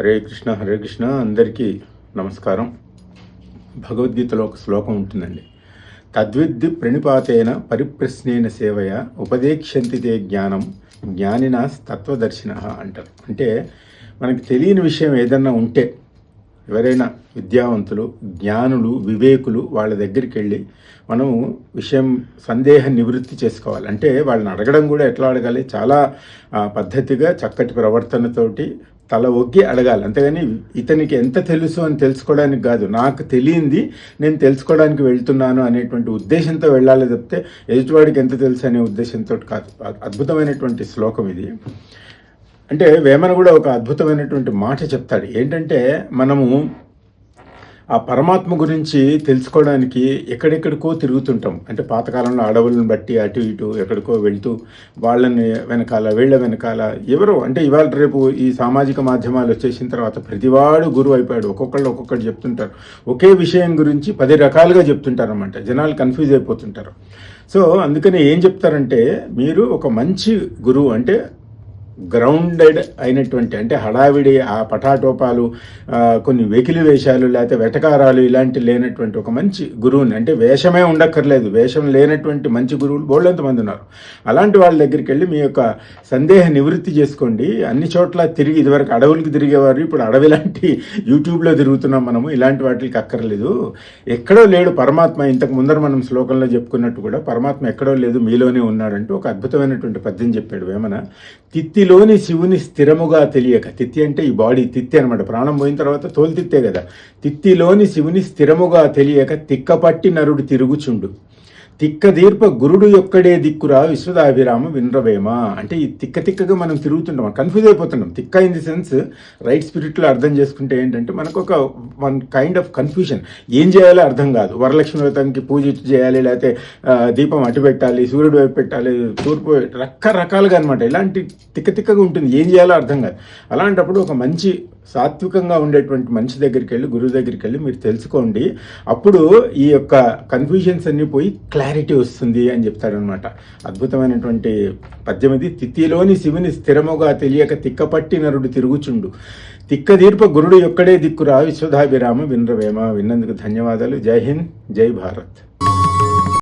హరే కృష్ణ హరే కృష్ణ. అందరికీ నమస్కారం. భగవద్గీతలో ఒక శ్లోకం ఉంటుందండి. తద్విద్ది ప్రణిపాతేన పరిప్రశ్నేన సేవయ ఉపదేక్షంతితే జ్ఞానం జ్ఞానిన తత్వదర్శిన అంటారు. అంటే మనకి తెలియని విషయం ఏదన్నా ఉంటే ఎవరైనా విద్యావంతులు జ్ఞానులు వివేకులు వాళ్ళ దగ్గరికి వెళ్ళి మనం విషయం సందేహ నివృత్తి చేసుకోవాలి. అంటే వాళ్ళని అడగడం కూడా ఎట్లా అడగాలి? చాలా పద్ధతిగా చక్కటి ప్రవర్తనతోటి తల ఒగ్గి అడగాలి. అంతేగాని ఇతనికి ఎంత తెలుసు అని తెలుసుకోవడానికి కాదు. నాకు తెలియంది నేను తెలుసుకోవడానికి వెళ్తున్నాను అనేటువంటి ఉద్దేశంతో వెళ్ళాలి తప్పితే ఎదుటివాడికి ఎంత తెలుసు అనే ఉద్దేశంతో కాదు. అద్భుతమైనటువంటి శ్లోకం ఇది. అంటే వేమన కూడా ఒక అద్భుతమైనటువంటి మాట చెప్తాడు. ఏంటంటే మనము ఆ పరమాత్మ గురించి తెలుసుకోవడానికి ఎక్కడెక్కడికో తిరుగుతుంటాం. అంటే పాతకాలంలో అడవులను బట్టి అటు ఇటు ఎక్కడికో వెళ్తూ వాళ్ళని వెనకాల వీళ్ళ వెనకాల ఎవరో అంటే ఇవాళ రేపు ఈ సామాజిక మాధ్యమాలు వచ్చేసిన తర్వాత ప్రతివాడు గురువు అయిపోయాడు. ఒక్కొక్కళ్ళు ఒక్కొక్కటి చెప్తుంటారు. ఒకే విషయం గురించి పది రకాలుగా చెప్తుంటారు అనమాట జనాలు కన్ఫ్యూజ్ అయిపోతుంటారు. సో అందుకని ఏం చెప్తారంటే మీరు ఒక మంచి గురువు అంటే గ్రౌండెడ్ అయినటువంటి అంటే హడావిడి ఆ పటాటోపాలు కొన్ని వెకిలి వేషాలు లేకపోతే వెటకారాలు ఇలాంటి లేనటువంటి ఒక మంచి గురువుని అంటే వేషమే ఉండక్కర్లేదు. వేషం లేనటువంటి మంచి గురువులు బోళ్ళంతమంది ఉన్నారు. అలాంటి వాళ్ళ దగ్గరికి వెళ్ళి మీ యొక్క సందేహ నివృత్తి చేసుకోండి. అన్ని చోట్ల తిరిగి ఇదివరకు అడవులకి తిరిగేవారు ఇప్పుడు అడవి లాంటి యూట్యూబ్లో తిరుగుతున్నాం మనము. ఇలాంటి వాటికి అక్కర్లేదు. ఎక్కడో లేడు పరమాత్మ. ఇంతకు ముందర మనం శ్లోకంలో చెప్పుకున్నట్టు కూడా పరమాత్మ ఎక్కడో లేదు మీలోనే ఉన్నాడంటూ ఒక అద్భుతమైనటువంటి పద్యం చెప్పాడు వేమన. తిత్తిలోని శివుని స్థిరముగా తెలియక తిత్తి అంటే ఈ బాడీ తిత్తి అనమాట ప్రాణం పోయిన తర్వాత తోలు తిత్తే కదా. తిత్తిలోని శివుని స్థిరముగా తెలియక తిక్కపట్టి నరుడు తిరుగుచుండు. తిక్కదీర్ప గురుడు యొక్కడే దిక్కురా విశ్వదాభిరామ వినరవేమ. అంటే ఈ తిక్క తిక్కగా మనం తిరుగుతుంటాం కన్ఫ్యూజ్ అయిపోతున్నాం తిక్క ఇన్ ది సెన్స్ రైట్ స్పిరిట్లో అర్థం చేసుకుంటే ఏంటంటే మనకు ఒక వన్ కైండ్ ఆఫ్ కన్ఫ్యూజన్ ఏం చేయాలో అర్థం కాదు. వరలక్ష్మి వ్రతానికి పూజ చేయాలి లేకపోతే దీపం అటు పెట్టాలి సూర్యుడు వైపు పెట్టాలి తూర్పు రకరకాలుగా అనమాట ఇలాంటి తిక్క తిక్కగా ఉంటుంది. ఏం చేయాలో అర్థం కాదు. అలాంటప్పుడు ఒక మంచి సాత్వికంగా ఉండేటువంటి మనిషి దగ్గరికి వెళ్ళి గురువు దగ్గరికి వెళ్ళి మీరు తెలుసుకోండి. అప్పుడు ఈ యొక్క కన్ఫ్యూజన్స్ అన్నీ పోయి క్లా క్లారిటీ వస్తుంది అని చెప్తాడనమాట అద్భుతమైనటువంటి పద్యం ఇది. తిథిలోని శివుని స్థిరముగా తెలియక తిక్కపట్టి నరుడు తిరుగుచుండు. తిక్క దీర్ప గురుడు యొక్కడే దిక్కురా విశ్వధాభిరామ వినరవేమ. విన్నందుకు ధన్యవాదాలు. జై హింద్ జై భారత్.